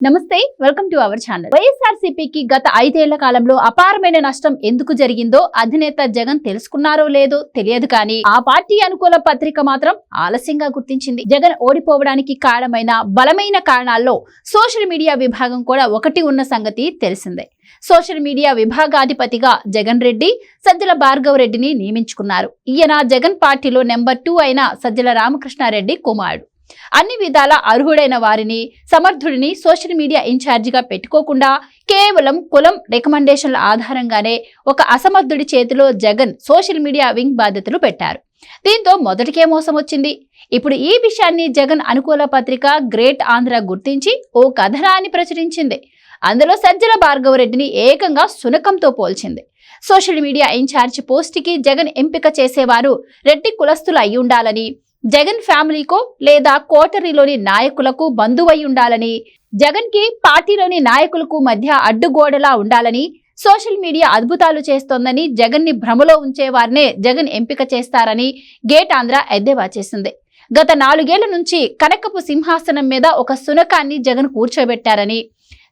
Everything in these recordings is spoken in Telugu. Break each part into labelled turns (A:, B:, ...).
A: నమస్తే వెల్కమ్ టు అవర్ ఛానల్ వైఎస్ఆర్సీపీకి గత ఐదేళ్ళ కాలంలో అపారమైన నష్టం ఎందుకు జరిగిందో అధినేత జగన్ తెలుసుకున్నారో లేదో తెలియదు కానీ ఆ పార్టీ అనుకూల పత్రిక మాత్రం ఆలస్యంగా గుర్తించింది. జగన్ ఓడిపోవడానికి కారణమైన బలమైన కారణాల్లో సోషల్ మీడియా విభాగం కూడా ఒకటి ఉన్న సంగతి తెలిసిందే. సోషల్ మీడియా విభాగాధిపతిగా జగన్ రెడ్డి సజ్జల భార్గవ్ రెడ్డిని నియమించుకున్నారు. ఈయన జగన్ పార్టీలో నెంబర్ టూ అయిన సజ్జల రామకృష్ణారెడ్డి కుమారుడు. అన్ని విధాల అర్హుడైన వారిని సమర్థుడిని సోషల్ మీడియా ఇన్ఛార్జిగా పెట్టుకోకుండా కేవలం కులం రికమెండేషన్ల ఆధారంగానే ఒక అసమర్థుడి చేతిలో జగన్ సోషల్ మీడియా వింగ్ బాధ్యతలు పెట్టారు. దీంతో మొదటికే మోసం వచ్చింది ఇప్పుడు ఈ విషయాన్ని జగన్ అనుకూల పత్రిక గ్రేట్ ఆంధ్ర గుర్తించి ఓ కథనాన్ని ప్రచురించింది. అందులో సజ్జల భార్గవరెడ్డిని ఏకంగా సునకంతో పోల్చింది. సోషల్ మీడియా ఇన్ఛార్జ్ పోస్ట్కి జగన్ ఎంపిక చేసేవారు రెడ్డి కులస్తులు అయి ఉండాలని జగన్ ఫ్యామిలీకో లేదా కోటరీలోని నాయకులకు బంధువై ఉండాలని జగన్కి పార్టీలోని నాయకులకు మధ్య అడ్డుగోడలా ఉండాలని సోషల్ మీడియా అద్భుతాలు చేస్తోందని జగన్ని భ్రమలో ఉంచేవారినే జగన్ ఎంపిక చేస్తారని గేట్ ఆంధ్ర ఎద్దేవా చేసింది. గత నాలుగేళ్ళ నుంచి కనకపు సింహాసనం మీద ఒక సునకాన్ని జగన్ కూర్చోబెట్టారని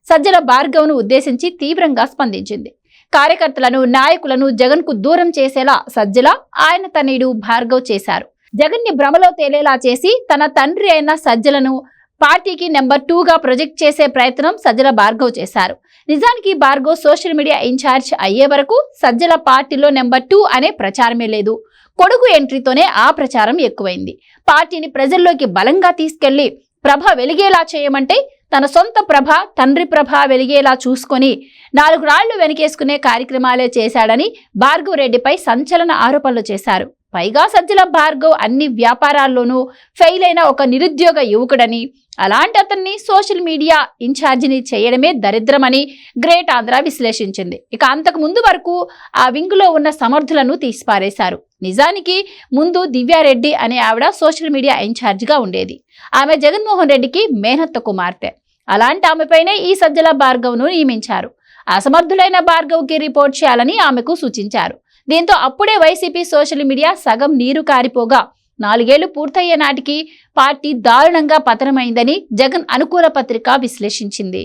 A: సజ్జల భార్గవ్ను ఉద్దేశించి తీవ్రంగా స్పందించింది. కార్యకర్తలను నాయకులను జగన్కు దూరం చేసేలా సజ్జల ఆయన తనయుడు భార్గవ్ చేశారు. జగన్ని భ్రమలో తేలేలా చేసి తన తండ్రి అయిన సజ్జలను పార్టీకి నెంబర్ టూగా ప్రొజెక్ట్ చేసే ప్రయత్నం సజ్జల భార్గవ్ చేశారు. నిజానికి భార్గవ్ సోషల్ మీడియా ఇన్ఛార్జ్ అయ్యే వరకు సజ్జల పార్టీలో నెంబర్ టూ అనే ప్రచారమే లేదు. కొడుకు ఎంట్రీతోనే ఆ ప్రచారం ఎక్కువైంది. పార్టీని ప్రజల్లోకి బలంగా తీసుకెళ్ళి ప్రభ వెలిగేలా చేయమంటే తన సొంత ప్రభ తండ్రి ప్రభ వెలిగేలా చూసుకొని నాలుగు రాళ్ళు వెనకేసుకునే కార్యక్రమాలే చేశాడని భార్గవ్ రెడ్డిపై సంచలన ఆరోపణలు చేశారు. పైగా సజ్జల భార్గవ్ అన్ని వ్యాపారాల్లోనూ ఫెయిల్ అయిన ఒక నిరుద్యోగ యువకుడని అలాంటి అతన్ని సోషల్ మీడియా ఇన్ఛార్జిని చేయడమే దరిద్రమని గ్రేట్ ఆంధ్ర విశ్లేషించింది. ఇక అంతకు ముందు వరకు ఆ వింగులో ఉన్న సమర్థులను తీసిపారేశారు. నిజానికి ముందు దివ్యారెడ్డి అనే ఆవిడ సోషల్ మీడియా ఇన్ఛార్జిగా ఉండేది. ఆమె జగన్మోహన్ రెడ్డికి మేనత్త కుమార్తె. అలాంటి ఆమెపైనే ఈ సజ్జల భార్గవ్ను నియమించారు. అసమర్థులైన భార్గవ్కి రిపోర్ట్ చేయాలని ఆమెకు సూచించారు. దీంతో అప్పుడే వైసీపీ సోషల్ మీడియా సగం నీరు కారిపోగా నాలుగేళ్ళు పూర్తయ్యే నాటికి పార్టీ దారుణంగా పతనమైందని జగన్ అనుకూల పత్రిక విశ్లేషించింది.